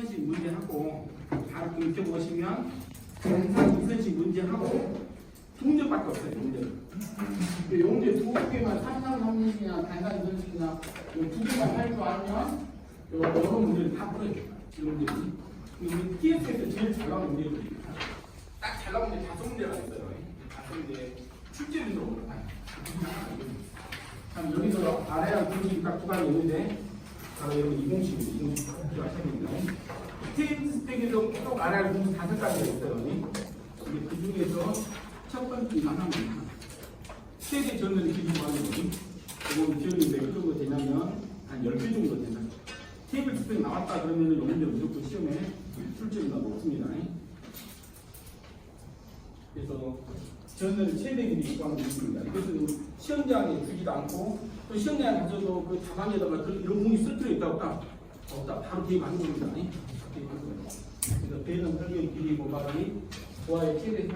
상선식 문제하고 바로 그 밑에 보시면 단상 이선식 문제하고 두 문제밖에 없어요. 문제는. 이 문제 두 개만 상상 상선식이나 단상 이선식이나 이두 개만 할 줄 알면 요 여러 문제를 다. 이 문제는. 이 TS에서 제일 잘 나온 문제들이 딱잘 나온 문제 다섯 문제가 있어요. 다섯 문제 출제 문제로 올라가요. 참 여기서 아래랑 공식이 딱두 가지 있는데 바로 이공식입니다. 이공식 하셔야 됩니다. 스테이트 스택에서 꼭 알아야 공식 다섯 가지가 있어요. 근데 그 중에서 첫 번째가 하나입니다. 세대 전면 기준 하는 거니 이건 비율이 몇 정도 되냐면 한 10개 정도 된다. 테이블 스펙 나왔다 그러면 요 문제 무조건 시험에 출제가 높습니다. 그래서 저는 최대 길이 구하는 있습니다. 이것은 시험장에 주지도 않고 또 시험장에 가서도 그 답안에다가 그 이런 공이 쓸 필요 있다 없다 없다 바로 대입하는 겁니다. 거예요. 그래서 배는 설계 길이 고발이 고와의 최대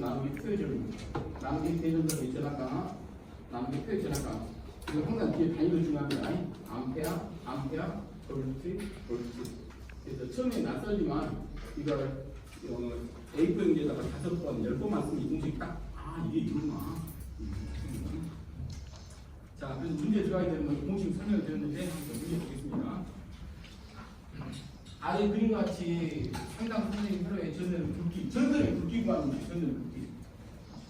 나누기 표준 나누기 대전설의 전압과 나누기 표의 전압과 이거 항상 뒤에 단위로 중요합니다. 암페어, 암페어, 볼트, 볼트. 그래서 처음에 낯설지만 이걸 어, A4 용지에다가 다섯 번, 열 번만 쓰면 이 공식이 딱, 아, 이게 이거구나. 자, 그래서 문제 들어가야 되는 건 공식 설명을 드렸는데, 문제 보겠습니다. 아래 그림과 같이 상당 선생님 하루에 전선 굵기, 전선의 굵기 구하는 전선 굵기.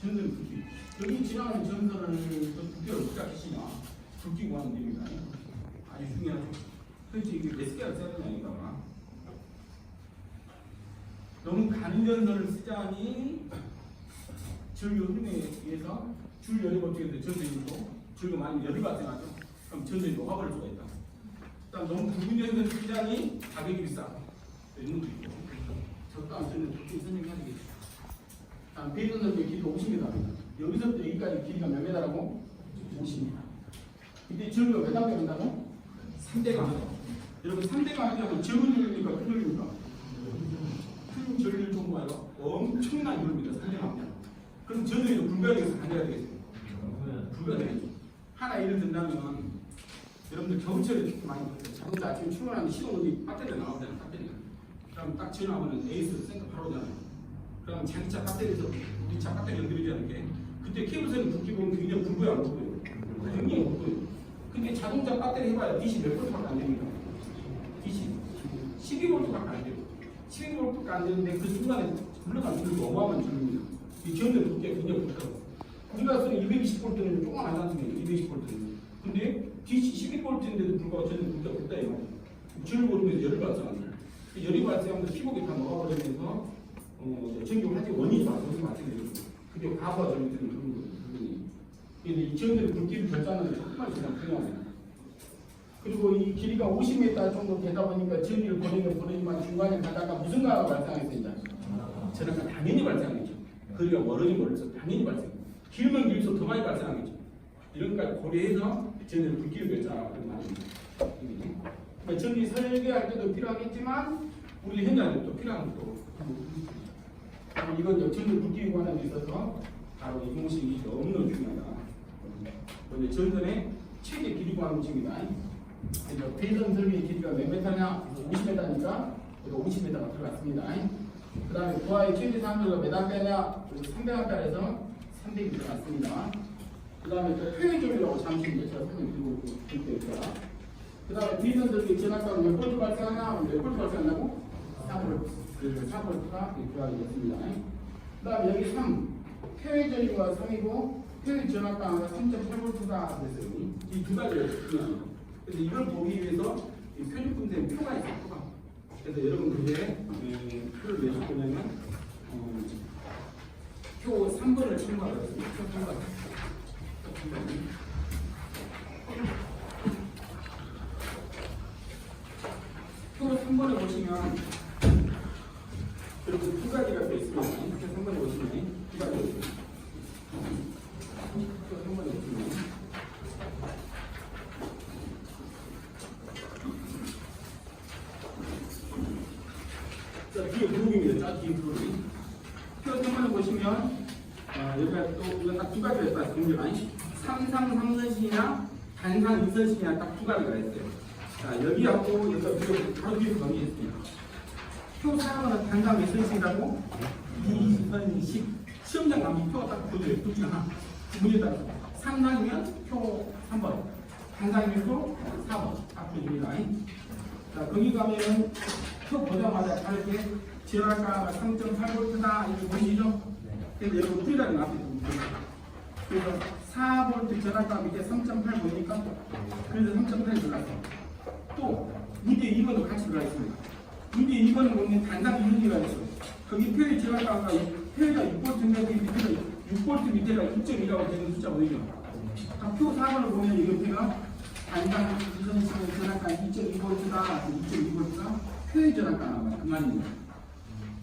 전선 굵기. 여기 지나가는 전선을 어떻게 하시냐. 굵기 구하는 일입니다. 아주 중요하죠. 그렇지, 이게 몇 개가 써야 되냐니까. 너무 가는 전선을 쓰자니 전류 흐름에 의해서 줄 열이 버티는데 전선이 있 고 줄가 많이 열이 발생하죠. 그럼 전선이 녹아버릴 수가 있다. 일단 너무 굵은 전선을 쓰자니 가격이 비싸. 이런 것도 있고. 적당한 전선 좋게 선정해야 되겠죠. 다음 배전선의 길이가 50m입니다. 여기서부터 여기까지 길이가 몇 m라고? 50m. 이때 전류가 몇 단계 된다고? 3대가. 여러분 3대가 하려면 적은 줄입니까? 큰 줄입니까? 큰 전류 정도가 아니라 엄청난 줄입니다. 상대합니다. 그럼 전류는 불가능해서 반대가 되겠어요. 불가능해죠. 하나 예를 든다면 여러분들 겨울철에 특히 많이 보세요. 자동차 아침에 출근하면 시동 어디 배터리가 나오잖아요. 배터리가. 그럼 딱 전화하면 에이스 생각 바로 잖아요. 그럼 자기차 배터리에서 우리 차 배터리 연결이지 않게 그때 케이블선이 붓기 보면 굉장히 굵어요 안 굵어요? 굉장히 굵어요. 근데 자동차 배터리 해봐야 DC 몇 볼트밖에 안 됩니다. DC 12볼트밖에 안 돼요. 12볼트가 안 되는데 그 순간에 흘러가는 줄이 어마어마한 줄입니다. 이 전력 두께가 굉장히 굵다고. 우리가 쓰는 220볼트는 조금 안 나습니다. 220볼트는. 근데 DC 12볼트인데도 불구하고 전력 두께가 굵다 이 말이에요. 줄을 모르면서 열을 발생합니다. 그 열이 발생하면서 피복이 다 녹아버리면서 어, 전기 화재 원인이 발생이 발생되죠. 그게 과부하 전기 때문에 그런 부분이. 근데 이 전기를 굵기를 결정하는 데 정말 그냥 중요합니다. 그리고 이 길이가 50m 정도 되다 보니까 전기를 보내면 보내지만 중간에 가다가 무슨 가가 발생하겠습니까? 저런 당연히 발생하겠죠. 거리가 멀어지 멀어서 당연히 발생. 길면 길수록 더 많이 발생하겠죠. 이런 것까지 고려해서 전기를 굵기를 결정하고 그런 말입니다. 그러니까 전기 설계할 때도 필요하겠지만 우리 현장에 또 필요한 것도 어, 이건 전기 굵기 관련에 있어서 바로 이 공식이 너무너무 중요하다. 먼저 전선의 최대 길이 구하는 공식입니다. 그래서 배선 설비의 길이가 몇 메타냐? 50m니까 50m가 들어갔습니다. 그 다음에 부하의 최대 산도가 몇 암페어냐? 300암페어에서 300이 들어갔습니다. 그 다음에 또 표현점이라고 잠시 이제 제가 설명드리고 있을게요. 그 다음에 비선 설비 전압가는 몇 볼트 발생하냐? 몇 볼트 발생한다고? 4볼트. 그래서 4볼트가 구하게 됐습니다. 그 다음에 여기 3. 표현점이가 3이고 표현 전압가가 3.8볼트가 됐어요. 이 두 가지가 중요합니다. 그래서 이걸 보기 위해서 이 표준분된 표가 있어요. 그래서 여러분 그게 음, 표를 내실 거냐면 어, 표 3번을 참고하겠습니다. 표 3번. 표 3번. 표 3번에 보시면 여러분 두 가지가 돼 있습니다. 표 3번에 보시면 두 가지가 있습니다. 표 3번에 보시면 자, 뒤에 블록입니다. 자, 뒤에 블록이. 표 3번을 보시면, 어, 여기가 또, 이거 딱두 가지가 삼상 삼선식이나 단상 이선식이나 딱 두 가지가 있어요. 자, 여기하고 여기가 비교 바로 뒤에서 정리했습니다. 표 4번은 단가 몇 선씩이라고? 2선씩 시험장 가면 표가 딱. 둘 중에 하나. 문제 따라서. 상당이면 표 3번. 단상이면 표 4번. 딱 보여줍니다. 자, 거기 가면은 표 보자마자 이렇게 지랄가가 3.8V다 이렇게 보이시죠? 그래서 여러분 풀이라는 앞에 보이죠? 그래서 4V 전압과 밑에 3.8 보이니까 그래서 3.8이 들어갔어. 또 문제 2번도 같이 들어가 있습니다. 문제 2번은 보면 단상 이론이가 있어. 거기 표의 전압과 표가 6V 밑에가 6V 밑에가 2.2라고 되는 숫자 보이죠? 아, 표 4번을 보면 이것표가 단상 이선식의 전압과 2.2V다, 2.2V가 표의 전압과 나와요. 그 말입니다.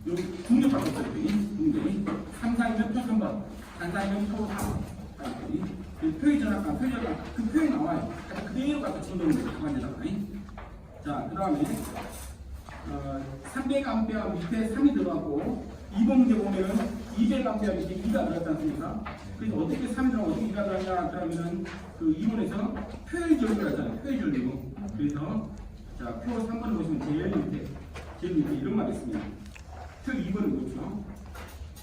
여기 없어요. 여기 문제이 상상이면 표 3번, 단상이면 표 4번. 그 표의 전압과 표의 전압 그 표에 나와요. 그러니까 그대로 갖다 거예요. 가만히다가. 자, 그 다음에 어, 300A 밑에 3이 들어가고 2번 문제 보면은 200A 밑에 2가 들어갔지 않습니까? 그래서 어떻게 3이 들어가고 어떻게 2가 들어가냐 그러면은 그 2번에서 표의 전류가 있잖아요. 표의 전류. 그래서 자, 표 3번을 보시면 제일 밑에 제일 밑에 이런 말이 있습니다. 표 2번은 뭐죠?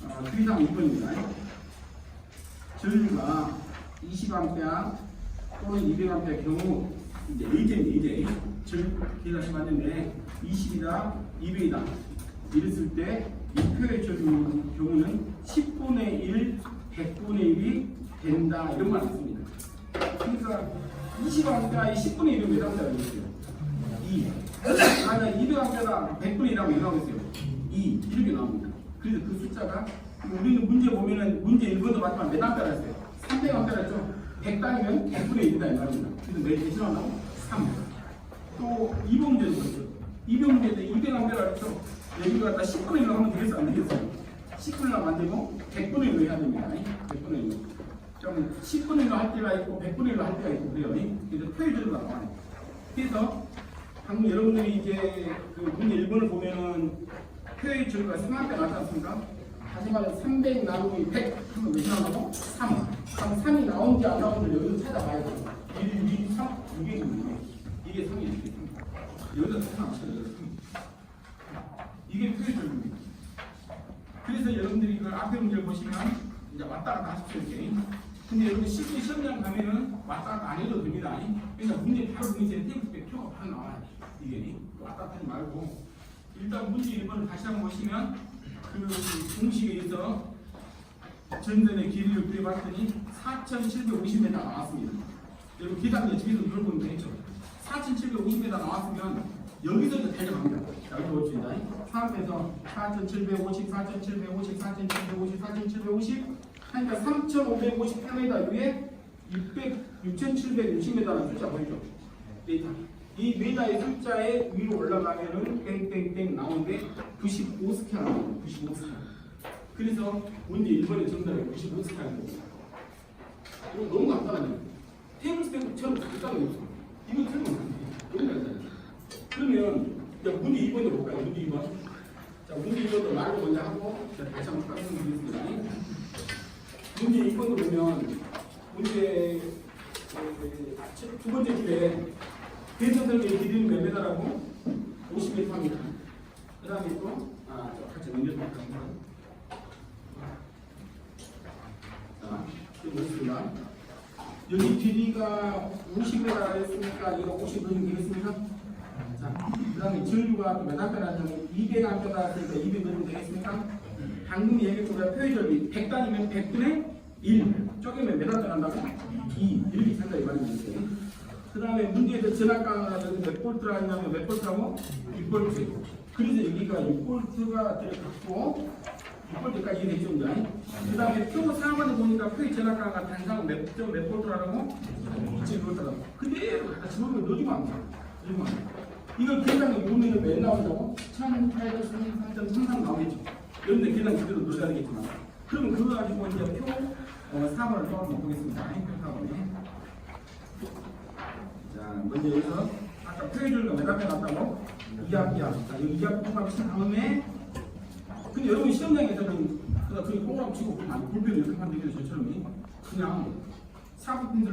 어, 그 이상 2번입니다. 전류가 20A 또는 200A 경우 이제 A제입니다. A제. 즉 계산이 맞는데 20이다, 200이다 이랬을 때 이 표의 전류 경우는 10분의 1, 100분의 1이 된다 이런 말이 있습니다. 그러니까 20A의 10분의 1은 몇 A가 되겠어요? 2. 아니 200A가 100분의 1하고 이라고 했어요. 2 이렇게 나옵니다. 그래서 그 숫자가 우리는 문제 보면은 문제 1번도 맞지만 몇 A가 했어요? 300A 했죠? 100단이면 100분의 1이다 이 말입니다. 그래서 몇 대신하고 나고 3. 또 2번 문제도 그렇죠. 2번 문제도 200A가 했죠? 여기가 갖다 10분의 1로 하면 되겠어 안 되겠어요? 10분의 1로 만들고 100분의 1로 해야 됩니다. 100분의 1로. 그러면 10분의 1로 할 때가 있고 100분의 1로 할 때가 있고 그래요. 그래서 표현들가 나와요. 그래서 방금 여러분들이 이제 그 문제 1번을 보면은 표의 3앞에 나지 않습니까? 다시 말해 300 나누기 100 하면 몇 나오고? 3. 그럼 3이 나온지 안 나온지 여기서 찾아봐야 돼요. 1, 2, 3, 이게 6이에요. 이게 3이에요. 이게 3. 여기다 3 맞춰요. 3. 이게 표의 줄입니다. 그래서 여러분들이 그 앞에 문제를 보시면 이제 왔다 갔다 하십시오 이렇게. 근데 여러분 실제 시험장 가면은 왔다 갔다 안 해도 됩니다. 그러니까 문제 바로 문제 테이블에 표가 바로 나와요. 이게 왔다 갔다 하지 말고 일단 문제 1번을 다시 한번 보시면 그 공식에 있어 전전의 길이를 구해봤더니 4,750m 나왔습니다. 여러분 계산대 집에서 물어보면 되겠죠. 4,750m 나왔으면 여기서 이제 달려갑니다. 자, 여기 보십니다. 3에서 4,750, 4,750, 4,750, 4,750 하니까 3,558m 위에 600, 6,760m라는 숫자 보이죠? 데이터. 이 메다의 숫자에 위로 올라가면은 땡땡땡 나오는데 95스케일 나와요. 95스케일. 그래서 문제 1번의 정답이 95스케일입니다. 이거 너무 간단하네요. 테이블 스탬프처럼 간단한 게 없어. 이거 틀리면 안 돼. 너무 간단해. 그러면 자, 문제 2번으로 볼까요? 문제 2번. 자, 문제 2번도 말을 먼저 하고 자, 다시 한번 말씀드리겠습니다. 문제 2번으로 보면 문제 어, 두 번째 줄에 대전설의 길이는 몇 메다라고? 50m입니다. 그 다음에 또, 아, 저 같이 넘겨볼까요? 자, 보겠습니다. 여기 길이가 50m 했으니까 이거 50m 되겠습니까? 자, 그 다음에 전류가 몇 암페라냐면 200 암페라 했으니까 200m 되겠습니까? 방금 얘기했던 표의 절비 100단이면 100분의 1 쪼개면 몇 암페라 한다고? 2 이렇게 산다 이 말입니다. 그 다음에 문제에서 전압가가 몇 볼트라 했냐면 몇 볼트라고? 6볼트. 그래서 여기가 6볼트가 들어갔고 6볼트까지 이해됐죠? 그 다음에 표 4번에 보니까 표의 전압가가 단상 몇, 점, 몇 볼트라고? 2.1볼트라고. 그대로 갖다 집어넣으면 넣어주면 안 돼. 넣어주면 안 돼. 이걸 계산에 보면은 몇 나온다고? 1833.33 나오겠죠. 여러분들 계산 그대로 넣어야 되겠지만. 그러면 그거 가지고 이제 표 어, 4번을 또 한번 보겠습니다. 표 4번에. 자, 먼저 여기서 아까 표현줄과 몇 앞에 놨다고? 2합이야. 자, 여기 2합 통합 친 다음에 근데 여러분 시험장에서는 그다 그게 꽁으로 치고 불편을 이렇게 만들게 저처럼 그냥 사부분들